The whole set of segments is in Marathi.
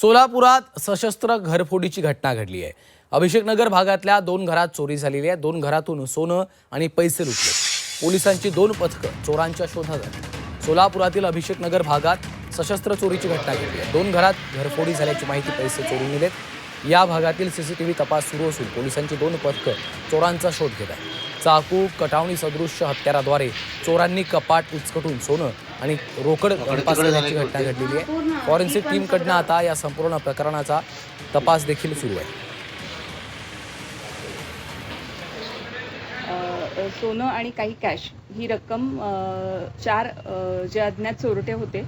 सोलापुरात सशस्त्र घरफोडीची घटना घडली आहे. अभिषेकनगर भागातल्या दोन घरात चोरी झालेली आहे. दोन घरातून सोनं आणि पैसे लुटले. पोलिसांची दोन पथकं चोरांच्या शोधात सोलापुरातील अभिषेकनगर भागात सशस्त्र चोरीची घटना घडली आहे. दोन घरात घरफोडी झाल्याची माहिती पैसे चोरून नेलेत. या भागातील सीसीटीव्ही तपास सुरू असून पोलिसांची दोन पथकं चोरांचा शोध घेत आहेत. चाकू कटावणी सदृश्य हत्याराद्वारे चोरांनी कपाट उचकटून सोनं आणि रोकड गळफास करण्याची घटना घडलेली आहे. फॉरेन्सिक टीमकडनं आता या संपूर्ण प्रकरणाचा तपास देखील सुरू आहे. अ, सोनं आणि काही कॅश ही रक्कम अ, चार जे अज्ञात चोरटे होते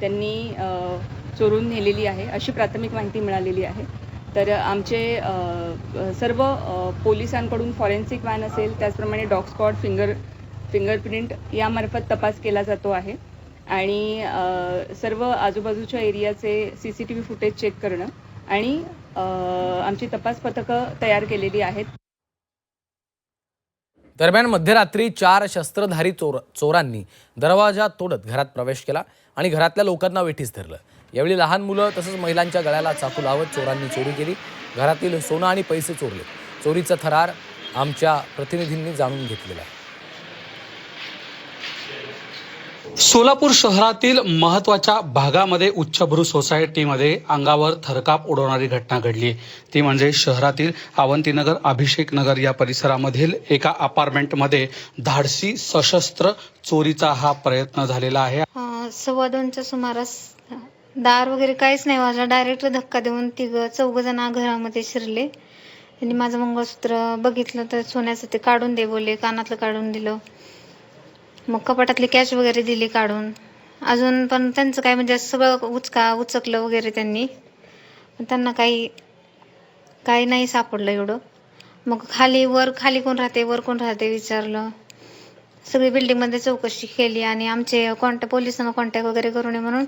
त्यांनी चोरून नेलेली आहे. अशी प्राथमिक माहिती मिळालेली आहे. तर आमचे सर्व पोलिसांकडून फॉरेन्सिक वॅन असेल त्याचप्रमाणे डॉग स्कॉट फिंगर फिंगरप्रिंट यामार्फत तपास केला जातो आहे. आणि अ, सर्व आजूबाजूच्या एरियाचे C C T V footage check करणं आणि आमची तपास पथकं तयार केलेली आहेत. दरम्यान मध्यरात्री चार शस्त्रधारी चोर चोरांनी दरवाजा तोडत घरात प्रवेश केला आणि घरातल्या लोकांना वेठीस धरलं. यावेळी लहान मुलं तसंच महिलांच्या गळ्याला चाकू लावत चोरांनी चोरी केली. घरातील सोनं आणि पैसे चोरले. चोरीचा थरार आमच्या प्रतिनिधींनी जाणून घेतलेला आहे. सोलापूर शहरातील महत्त्वाच्या भागामध्ये उच्चभ्रू सोसायटीमध्ये अंगावर थरकाप उडवणारी घटना घडली. ती म्हणजे शहरातील अवंतीनगर अभिषेक नगर या परिसरामधील एका अपार्टमेंटमध्ये धाडसी सशस्त्र चोरीचा हा प्रयत्न झालेला आहे. सव्वा दोनच्या सुमारास दार वगैरे काहीच नाही. वाजला डायरेक्ट धक्का देऊन तिघ चौघ जण घरामध्ये शिरले. त्यांनी माझं मंगळसूत्र बघितलं तर सोन्याचं ते काढून दे बोलले कानातलं काढून दिलं. मग कपाटातली कॅश वगैरे दिली काढून. अजून पण त्यांचं काय म्हणजे असं सगळं उचका उचकलं वगैरे त्यांनी. त्यांना काही काही नाही सापडलं एवढं. मग खाली वर खाली कोण राहते वर कोण राहते विचारलं. सगळी बिल्डिंगमध्ये चौकशी केली आणि आमचे कॉन्टॅक्ट पोलिसांना कॉन्टॅक्ट वगैरे करू नये म्हणून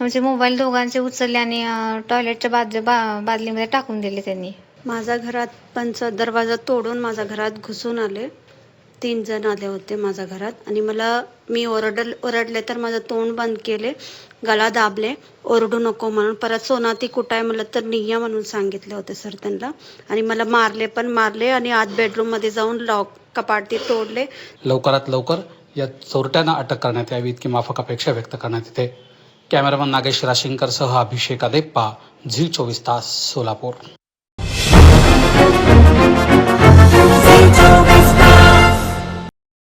आमचे मोबाईल दोघांचे उचलले आणि टॉयलेटच्या बाज बा बादलीमध्ये टाकून दिले त्यांनी. माझ्या घरात पंच दरवाजा तोडून माझ्या घरात घुसून आले. तीन जण आले होते माझ्या घरात आणि मला मी ओरडल ओरडले तर माझं तोंड बंद केले गळा दाबले ओरडू नको म्हणून. परत सोनाती कुठं आहे म्हणलं तर निया म्हणून सांगितले होते सर त्यांना. आणि मला मारले पण मारले आणि आत बेडरूममध्ये जाऊन लॉक कपाट ते तोडले. लवकरात लवकर या चोरट्यांना अटक करण्यात यावी इतकी माफक अपेक्षा व्यक्त करण्यात येते. कॅमेरामन नागेश राशिंकरसह अभिषेक अदेप्पा झी चोवीस तास सोलापूर.